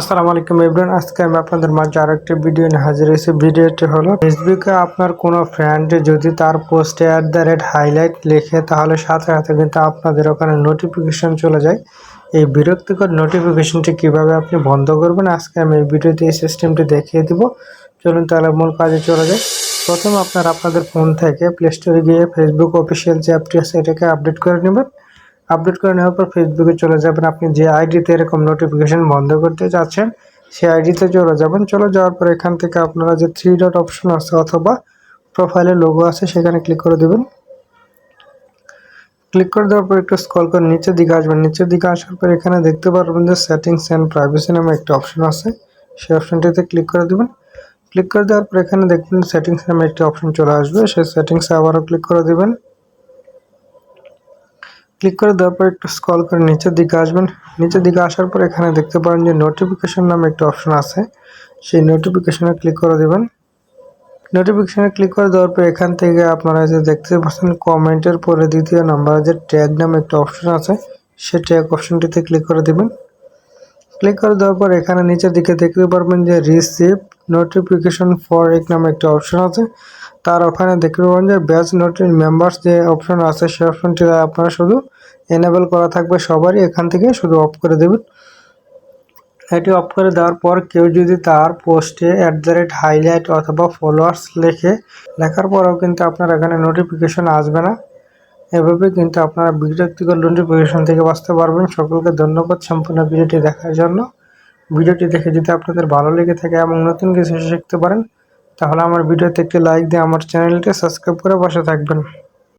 আসসালামু আলাইকুম এভরিওয়ান, আজকে আমি আপনাদের মাঝে আরও একটি ভিডিও নিয়ে হাজির হয়েছি। ভিডিওটি হলো, ফেসবুকে আপনার কোনো ফ্রেন্ড যদি তার পোস্টে অ্যাট দ্য রেট হাইলাইট লেখে, তাহলে সাথে সাথে কিন্তু আপনাদের ওখানে নোটিফিকেশন চলে যায়। এই বিরক্তিকর নোটিফিকেশনটি কীভাবে আপনি বন্ধ করবেন, আজকে আমি এই ভিডিওতে এই সিস্টেমটি দেখিয়ে দিব। চলুন তাহলে মূল কাজে চলে যায় প্রথম আপনার আপনাদের ফোন থেকে প্লে স্টোরে গিয়ে ফেসবুক অফিসিয়াল যে অ্যাপটি আছে, এটাকে আপডেট করে নেবেন। আপডেট করে নেওয়ার পর ফেসবুকে চলে যাবেন আপনি যে আইডিতে এরকম নোটিফিকেশন বন্ধ করতে চাচ্ছেন সেই আইডিতে চলে যাবেন। চলে যাওয়ার পর এখান থেকে আপনারা যে থ্রি ডট অপশন আছে অথবা প্রোফাইলের লোগো আছে, সেখানে ক্লিক করে দেবেন। ক্লিক করে দেওয়ার পর একটু স্কল করে নিচের দিকে আসবেন। নিচের দিকে আসার পর এখানে দেখতে পারবেন যে সেটিংস অ্যান্ড প্রাইভেসি নামে একটা অপশন আছে। সেই অপশনটিতে ক্লিক করে দেবেন। ক্লিক করে দেওয়ার পর এখানে দেখবেন সেটিংস নামে একটি অপশন চলে আসবে। সেই সেটিংসে আবারও ক্লিক করে দেবেন। ক্লিক করে দেওয়ার পর একটু স্ক্রল করে নিচের দিকে আসবেন। নিচের দিকে আসার পর এখানে দেখতে পারেন যে নোটিফিকেশন নামে একটা অপশন আছে। সেই নোটিফিকেশনে ক্লিক করে দেবেন। নোটিফিকেশনে ক্লিক করে দেওয়ার পর এখান থেকে আপনারা যে দেখতে পাচ্ছেন কমেন্টের পরে দ্বিতীয় নাম্বারে যে ট্যাগ নামে একটা অপশন আছে, সেই ট্যাগ অপশনটিতে ক্লিক করে দেবেন। ক্লিক করে দেওয়ার পর এখানে নিচের দিকে দেখতে পারবেন যে রিসিভ নোটিফিকেশন ফর এক নামে একটা অপশন আছে। তার ওখানে দেখতে পাবেন যে ব্যাচ নোটি মেম্বার্স যে অপশন আছে সেই অপশনটি আপনারা শুধু এনেবল করা থাকবে সবারই। এখান থেকে শুধু অফ করে দেবেন। এটি অফ করে দেওয়ার পর কেউ যদি তার পোস্টে অ্যাট দ্য রেট হাইলাইট অথবা ফলোয়ার্স লেখে, লেখার পরেও কিন্তু আপনার এখানে নোটিফিকেশন আসবে না। এভাবে কিন্তু আপনারা বিরক্তিকর নোটিফিকেশন থেকে বাঁচতে পারবেন। সকলকে ধন্যবাদ সম্পূর্ণ ভিডিওটি দেখার জন্য। ভিডিওটি দেখে যদি আপনাদের ভালো লেগে থাকে এবং নতুন কিছু শিখতে পারেন তাহলে আমার ভিডিওতে একটি লাইক দিয়ে আমার চ্যানেলটি সাবস্ক্রাইব করে বসে থাকবেন।